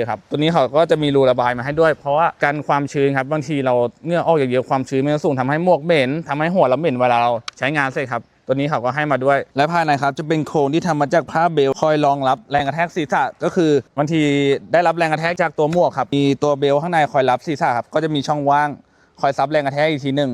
ครับตัวนี้เขาก็จะมีรูระบายมาให้ด้วย เพราะว่ากันความชื้นครับบางทีเราเหงื่อออกเยอะๆความชื้นมันจะสูงทำให้หมวกเหม็นทำให้หัวเราเหม็นเวลาเราใช้งานเสร็จครับตัวนี้เขาก็ให้มาด้วย และภายในครับจะเป็นโครงที่ทำมาจากผ้าเบลคอยรองรับแรงกระแทกศีรษะก็คือบางทีได้รับแรงกระแทกจากตัวหมวกครับมีตัวเบลข้างในคอยรับศีรษะครับก็จะมีช่องว่างคอยซับแรงกระแทกอีกทีหนึ่ง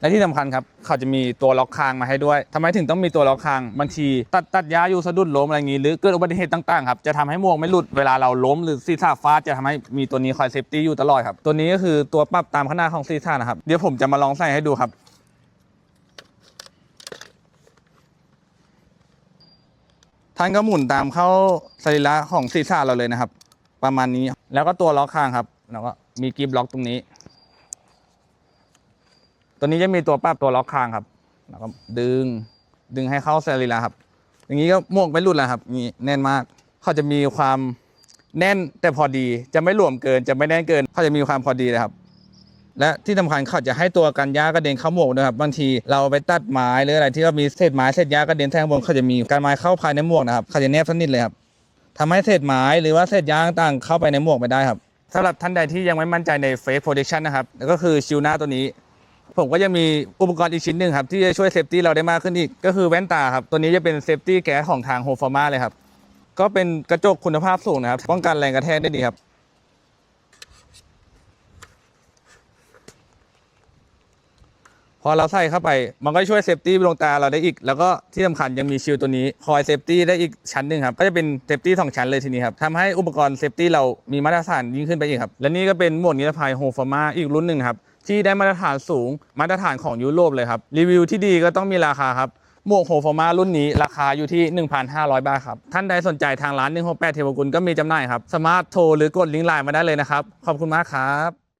และที่สำคัญครับเขาจะมีตัวล็อกคางมาให้ด้วยทำไมถึงต้องมีตัวล็อกคางบางทีตัดตัดยาอยู่สะดุดล้มอะไรอย่างนี้ หรือเกิดอุบัติเหตุต่างๆครับจะทำให้หมวกไม่หลุดเวลาเราล้มหรือศีรษะฟาดจะทำให้มีตัวนี้คอยเซฟตี้อยู่ตลอดครับ ตัวนี้ก็คือตัวปรับตามขนาดของศีรษะนะครับเดี๋ยวผมจะมาลองใส่ให้ดูครับท่านก็หมุนตามเข้าสรีระของศีรษะเราเลยนะครับ ประมาณนี้แล้วก็ตัวล็อกคางครับแล้วก็มีกิฟล็อกตรงนี้ ตัวนี้จะมีตัวปรับตัวล็อกคางครับ แล้วก็ดึงดึงให้เข้าสรีระครับ อย่างนี้ก็หมวกไม่หลุดแล้วครับนี่แน่นมาก เขาจะมีความแน่นแต่พอดีจะไม่หลวมเกินจะไม่แน่นเกิน เขาจะมีความพอดีเลยครับ และที่สำคัญเขาจะให้ตัวกันหญ้ากระเด็นเข้าหมวกด้วยครับบางทีเราไปตัดไม้หรืออะไรที่ว่ามีเศษไม้เศษหญ้ากระเด็นแทงบนเขาจะมีการไม้เข้าภายในหมวกนะครับเขาจะแนบสนิทเลยครับทำให้เศษไม้หรือว่าเศษหญ้าต่างเข้าไปในหมวกไม่ได้ครับสำหรับท่านใดที่ยังไม่มั่นใจใน Face Protection นะครับก็คือชิลหน้าตัวนี้ ผมก็ยังมีอุปกรณ์อีกชิ้นหนึ่งครับ ที่จะช่วยเซฟตี้เราได้มากขึ้นอีก ก็คือแว่นตาครับ ตัวนี้จะเป็นเซฟตี้แก๊สของทางโฮฟอร์มาเลยครับ ก็เป็นกระจกคุณภาพสูงนะครับ ป้องกันแรงกระแทกได้ดีครับ พอเราใส่เข้าไปมันก็ช่วยเซฟตี้ดวงตาเราได้อีก แล้วก็ที่สำคัญยังมีชิลตัวนี้คอยเซฟตี้ได้อีกชั้นหนึ่งครับ ก็จะเป็นเซฟตี้สองชั้นเลยทีนี้ครับทำให้อุปกรณ์เซฟตี้เรามีมาตรฐานยิ่งขึ้นไปอีกครับ และนี่ก็เป็นหมวกนิรภัยโฮฟอร์มาอีกรุ่นหนึ่งครับ ที่ได้มาตรฐานสูงมาตรฐานของยุโรปเลยครับ รีวิวที่ดีก็ต้องมีราคาครับหมวกโฮฟอร์มารุ่นนี้ราคาอยู่ที่ 1,500 บาทครับ ท่านใดสนใจทางร้าน 168 เทวกุลก็มีจำหน่ายครับ สามารถโทรหรือกดลิงก์ไลน์มาได้เลยนะครับ ขอบคุณมากครับ